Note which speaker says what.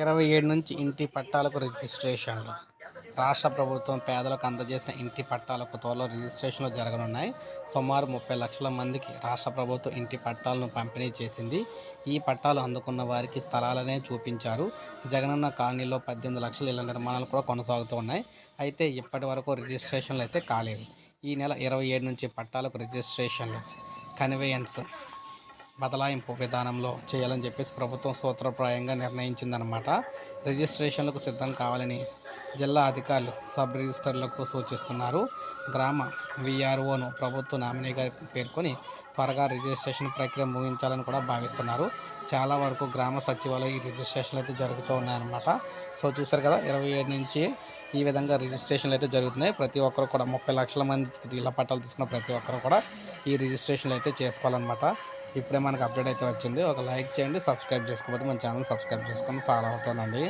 Speaker 1: ఇరవై ఏడు నుంచి ఇంటి పట్టాలకు రిజిస్ట్రేషన్లు. రాష్ట్ర ప్రభుత్వం పేదలకు అందజేసిన ఇంటి పట్టాలకు త్వరలో రిజిస్ట్రేషన్లు జరగనున్నాయి. సుమారు ముప్పై లక్షల మందికి రాష్ట్ర ప్రభుత్వం ఇంటి పట్టాలను పంపిణీ చేసింది. ఈ పట్టాలు అందుకున్న వారికి స్థలాలనే చూపించారు. జగనన్న కాలనీలో పద్దెనిమిది లక్షల ఇళ్ళ నిర్మాణాలు కూడా కొనసాగుతూ ఉన్నాయి అయితే ఇప్పటి వరకు రిజిస్ట్రేషన్లు అయితే కాలేదు. ఈ నెల ఇరవై ఏడు నుంచి పట్టాలకు రిజిస్ట్రేషన్లు కన్వేయన్స్ బదలాయింపు విధానంలో చేయాలని చెప్పేసి ప్రభుత్వం సూత్రప్రాయంగా నిర్ణయించిందనమాట రిజిస్ట్రేషన్లకు సిద్ధం కావాలని జిల్లా అధికారులు సబ్ రిజిస్టర్లకు సూచిస్తున్నారు. గ్రామ విఆర్ఓను ప్రభుత్వ నామినీగా పేర్కొని త్వరగా రిజిస్ట్రేషన్ ప్రక్రియ ముగించాలని కూడా భావిస్తున్నారు. చాలా వరకు గ్రామ సచివాలయ ఈ రిజిస్ట్రేషన్లు అయితే జరుగుతూ ఉన్నాయన్నమాట. సో చూసారు కదా ఇరవై ఏడు నుంచి ఈ విధంగా రిజిస్ట్రేషన్లు అయితే జరుగుతున్నాయి. ప్రతి ఒక్కరు కూడా ముప్పై లక్షల మంది ఇళ్ళ పట్టాలు తీసుకున్న ప్రతి ఒక్కరు కూడా ఈ రిజిస్ట్రేషన్లు అయితే చేసుకోవాలన్నమాట. ఇప్పుడే మనకు అప్డేట్ అయితే వచ్చింది. ఒక లైక్ చేయండి సబ్స్క్రైబ్ చేసుకోకపోతే మన ఛానల్ సబ్స్క్రైబ్ చేసుకొని ఫాలో అవుతానండి